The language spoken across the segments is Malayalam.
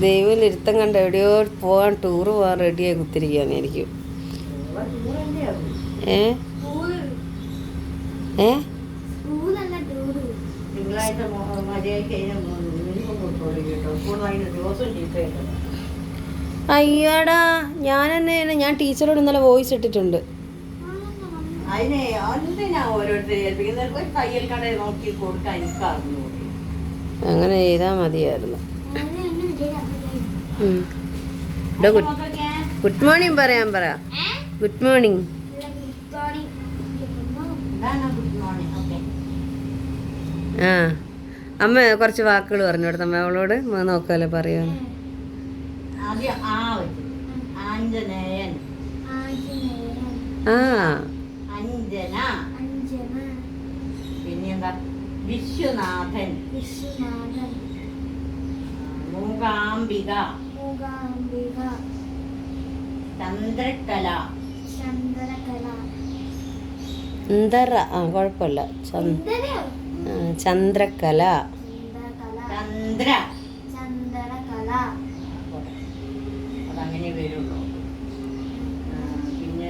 ദൈവം ഇരുത്തം കണ്ട് എവിടെയോ പോകാൻ ടൂറ് പോകാൻ റെഡിയായി കുത്തിരിക്കുകയാണെനിക്കും ഏ? ഏ? അയ്യാടാ ഞാൻ തന്നെ ഞാൻ ടീച്ചറോട് ഇന്നലെ വോയിസ് ഇട്ടിട്ടുണ്ട്. അതിനെ ഓരോരുത്തരെ തയ്യൽ കടയിൽ നോക്കി കൊടുക്കാൻ എനിക്ക് അങ്ങനെ ചെയ്താൽ മതിയായിരുന്നു. ഗുഡ് ഗുഡ് മോർണിംഗ് പറയാൻ പറ good morning. Good morning okay. ആ. അമ്മ കുറച്ച് വാക്കുകൾ പറഞ്ഞു കൊടുത്ത അമ്മ അവളോട് അമ്മ നോക്കാമല്ലോ പറയുമെന്ന് ആ പിന്നെന്താ? വിശ്വനാഥൻ. മൂകാംബിക ചന്ദ്രകല ചന്ദ്ര ആ കുഴപ്പമില്ല ചന്ദ്രകല ചന്ദ്ര ചന്ദ്രകല അതങ്ങനെ വരുള്ളൂ പിന്നെ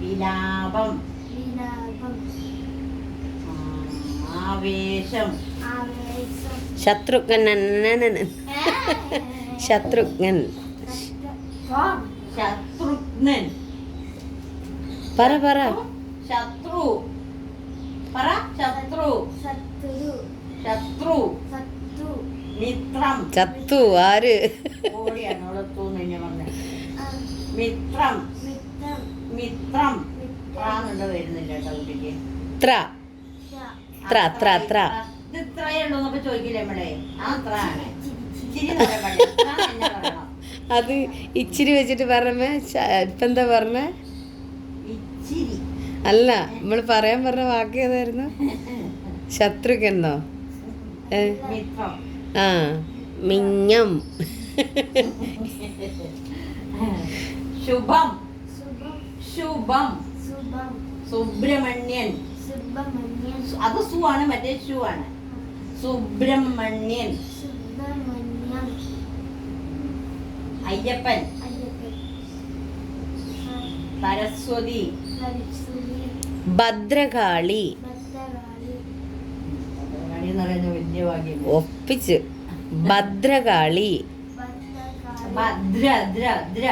വിലാപം ആ, ആവേശം. ശത്രുഘ്നൻ ശത്രുഘ്നൻ. ശത്രുഘ്നൻ. പറ പറ. ശത്രു. പറ ശത്രു. ശത്രു. മിത്രം. ചത്തു ആര്? മിത്രം. മിത്രം. മിത്രം. വരുന്നില്ല കേട്ടോ കുട്ടിക്ക്. ത്ര ശ, ത്ര ത്ര ത്ര ഇത് ഇത്രയേ എന്നൊക്കെ ചോദിക്കില്ലേ നമ്മളെ? ആ അത്ര ആണ് ഇച്ചിരി നേരം. അത്ര പറയണം. അത് ഇച്ചിരി വെച്ചിട്ട് പറഞ്ഞ ഇപ്പം എന്താ പറഞ്ഞ? ഇച്ചിരി. അല്ല നമ്മൾ പറയാൻ പറഞ്ഞ വാക്ക് ഏതായിരുന്നു? ശത്രുക്കെന്നോ ഏ? മിത്രം. ആ മിഞ്ഞം ശുഭം. ശുഭം. ശുഭം. സുബ്രഹ്മണ്യൻ. അത് സു ആണ് മറ്റേ ഷു ആണ് സുബ്രഹ്മണ്യൻ അയ്യപ്പൻ. സരസ്വതി. ഭദ്രകാളി. ഒപ്പിച്ച്. ഭദ്രകാളി. ഭദ്രകാളി. ഭദ്ര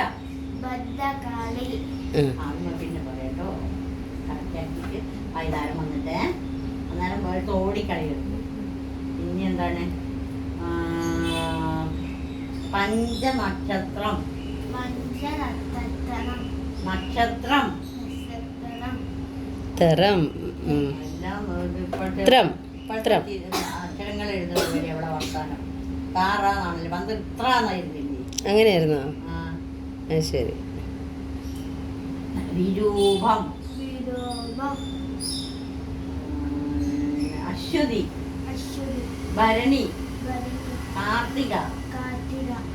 ഭദ്രകാളി ഉം. അന്ന് പിന്നെ പറയാട്ടോ കറക്റ്റാക്കിയിട്ട് വൈകുന്നേരം വന്നിട്ട് അന്നേരം പോയി തോടിക്കളിയുണ്ട് ഇനി എന്താണ്? പഞ്ചനക്ഷത്രം. നക്ഷത്രം. നക്ഷത്രം. തരം. ഉം. എല്ലാം ഇത് ഇപ്പോഴത്തെ ത്രം. ഇപ്പോഴത്തെ ത്രം. ഈ അക്ഷരങ്ങൾ എഴുതുന്നത് വരെ അവിടെ വർത്താനം. താറാന്നാണല്ലോ. പണ്ട് ഇത്രാന്നായിരുന്നില്ലേ? അങ്ങനെയായിരുന്നോ? ശരി. വിരൂപം. അശ്വതി ഭരണി കാർത്തിക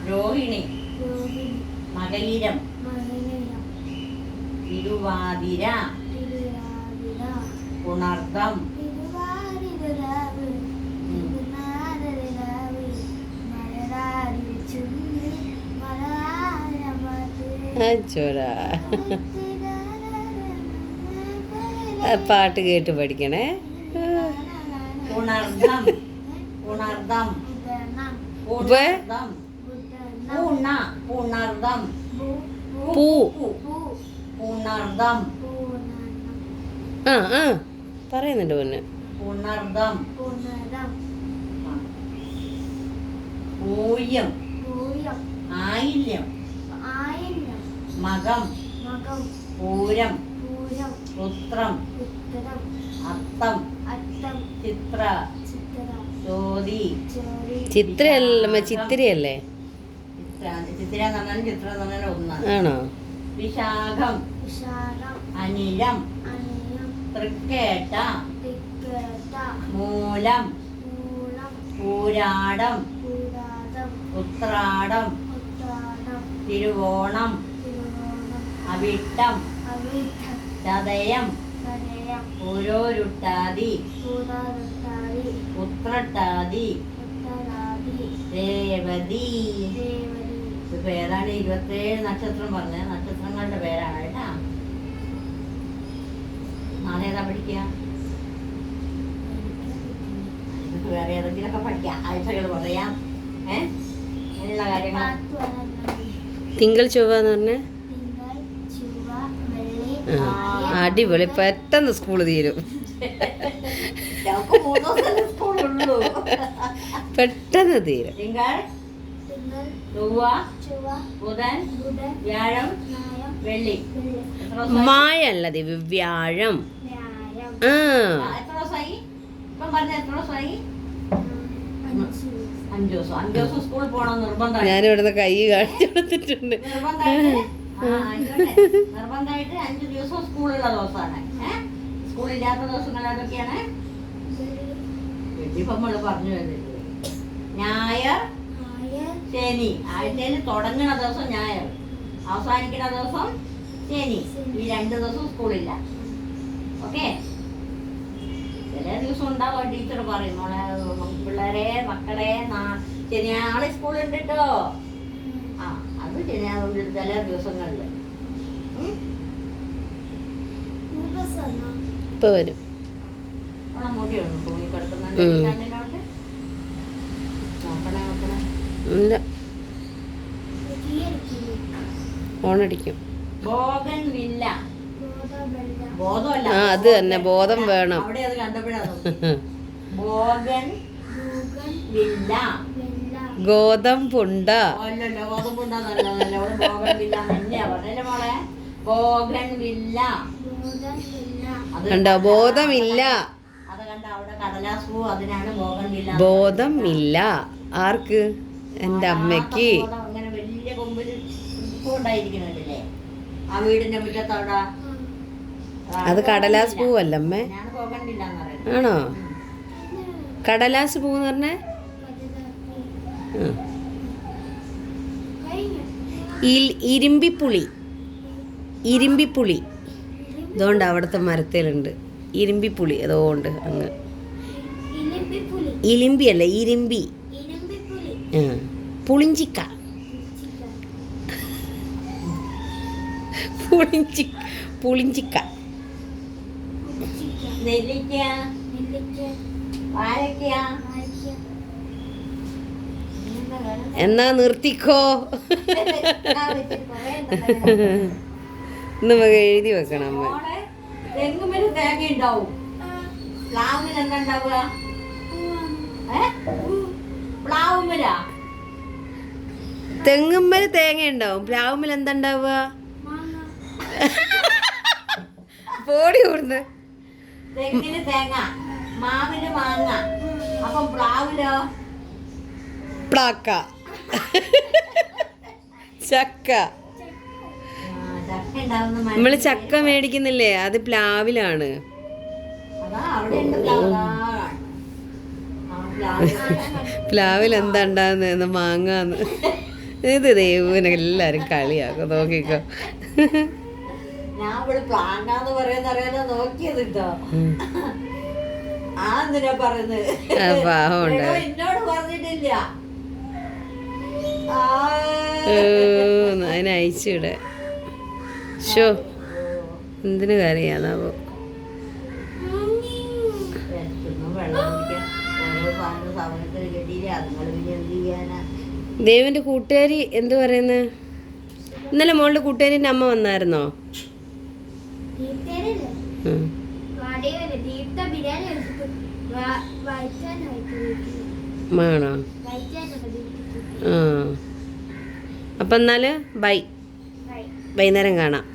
രോഹിണി രോഹിണി മകയിരം തിരുവാതിര പുണർദം പാട്ട് കേട്ട് പഠിക്കണേ. ഉണർദം. ഉണർദം? ഉണർദം. ഉണ ഉണർദം. പൂ. ഉണർദം. ആ ആ. പറയുന്നുണ്ട് പൊന്ന്. ഉണർദം. പൂയം. ആയില്യം. മകം. പൂരം. പുത്രം അത്തം ചിത്ര. ജ്യോതി. ചിത്രയല്ല ചിത്ര ചിത്ര എന്ന് പറഞ്ഞാലും ചിത്രം എന്ന് പറഞ്ഞാലും ഒന്നാണ്. ആണോ? വിശാഖം അനിലം. തൃക്കേട്ട. മൂലം. പൂരാടം. ഉത്രാടം. തിരുവോണം. അവിട്ടം. ചതയം. ഓരോരുട്ടാതി പുത്രട്ടാതി. രേവതി. പേരാണ് ഇപ്പൊ ഇരുപത്തേഴ് നക്ഷത്രം പറഞ്ഞ നക്ഷത്രങ്ങളുടെ പേരാണ് കേട്ടാ. നാളെ ഏതാ പഠിക്കുക? വേറെ ഏതെങ്കിലുമൊക്കെ പഠിക്കാം. ആഴ്ചകൾ പറയാം. ഏ? അങ്ങനെയുള്ള കാര്യങ്ങൾ. തിങ്കൾ ചൊവ്വ എന്ന് പറഞ്ഞ? അടിപൊളി. പെട്ടെന്ന് സ്കൂൾ തീരും. പെട്ടെന്ന് തീരും. ബുധൻ ബുധൻ വ്യാഴം ആ. ഞാനിവിടുന്ന് കൈ കാണിച്ചു കൊടുത്തിട്ടുണ്ട്. നിർബന്ധമായിട്ട് അഞ്ചു ദിവസം സ്കൂളുള്ള ദിവസമാണ്. സ്കൂളില്ലാത്ത ദിവസങ്ങൾ ഏതൊക്കെയാണ് വെട്ടിപ്പമ്മൾ പറഞ്ഞു വരുന്നത് ഞായർ ശനി. ആഴ്ചയിൽ തുടങ്ങണ ദിവസം ഞായർ. അവസാനിക്കുന്ന ദിവസം ശനി. ഈ രണ്ട് ദിവസം സ്കൂളില്ല. ഓക്കെ? ചില ദിവസം ഉണ്ടാവും ടീച്ചർ പറയും. മോളെ പിള്ളേരെ മക്കളെ നാ- ശനിയാളെ സ്കൂളുണ്ട് കേട്ടോ അത് ശനിയാഴ്ച ചില ദിവസങ്ങളിൽ. ഇപ്പൊ വരും. ഇല്ല. ഓണടിക്കും. ആ, അത് തന്നെ, ബോധം വേണം. അവിടെ അത് കണ്ടപ്പോഴാണ് ബോഗൻ ഭൂഗൻ വില്ല വെള്ള ഗോതമ്പുണ്ട. കണ്ടോ? ബോധമില്ല. ബോധം ഇല്ല ആർക്ക്? എന്റെ അമ്മയ്ക്ക്. മുറ്റത്ത് അത് കടലാസ് പൂവല്ലേ ആണോ? കടലാസ് പൂന്ന് പറഞ്ഞേ ഇരുമ്പിപ്പുളി. ഇരുമ്പിപ്പുളി. ഇതുകൊണ്ട് അവിടുത്തെ മരത്തിലുണ്ട്. ഇരുമ്പിപ്പുളി. അതുകൊണ്ട് അങ്ങ്. ഇലിമ്പി അല്ല? ഇരുമ്പി. പുളിഞ്ചിക്ക. പുളിഞ്ചി പുളിഞ്ചിക്ക. നെല്ലിക്ക. വാഴയ്ക്ക എന്നാ നിർത്തിക്കോ? നമുക്ക് എഴുതി വെക്കണം അമ്മ. മോളെ തെങ്ങുമേൽ തേങ്ങ ഉണ്ടാവും. പ്ലാവിന് എന്താ ഉണ്ടാവുക? ഏ? പ്ലാവുമല? തെങ്ങുമ്മൽ തേങ്ങ ഉണ്ടാവും. പ്ലാവുമ്മൽ എന്താ ഉണ്ടാവുക? പോടി കൂടുന്നു തെങ്ങിന് തേങ്ങ മാവിന് മാങ്ങ. അപ്പം പ്ലാവിലോ? പ്ലാക്ക ചക്ക. നമ്മൾ ചക്ക നമ്മൾ ചക്ക മേടിക്കുന്നില്ലേ അത് പ്ലാവിലാണ്. പ്ലാവിൽ എന്താ ഉണ്ടാകുന്നത് മാങ്ങാന്ന്. ഇത് ദൈവനെ എല്ലാരും കളിയാക്കും. നോക്കിക്കോ. ഞാൻ ഇവിടെ പ്ലാങ്ങാന്ന് പറയുന്ന അറിയാലോ നോക്കിയത് കേട്ടോ. ആ എന്തിനാ പറയുന്നത്? എന്നോട് പറഞ്ഞിട്ടില്ല. അതിനെ അയച്ചുവിടെ ഷോ എന്തിനു കരയാന്നാവോ ദേവന്റെ കൂട്ടുകാരി എന്തു പറയുന്നത് ഇന്നലെ മോളുടെ കൂട്ടുകാരിന്റെ അമ്മ വന്നായിരുന്നോ? ആണോ അപ്പം എന്നാൽ ബൈ. വൈ വൈകുന്നേരം കാണാം.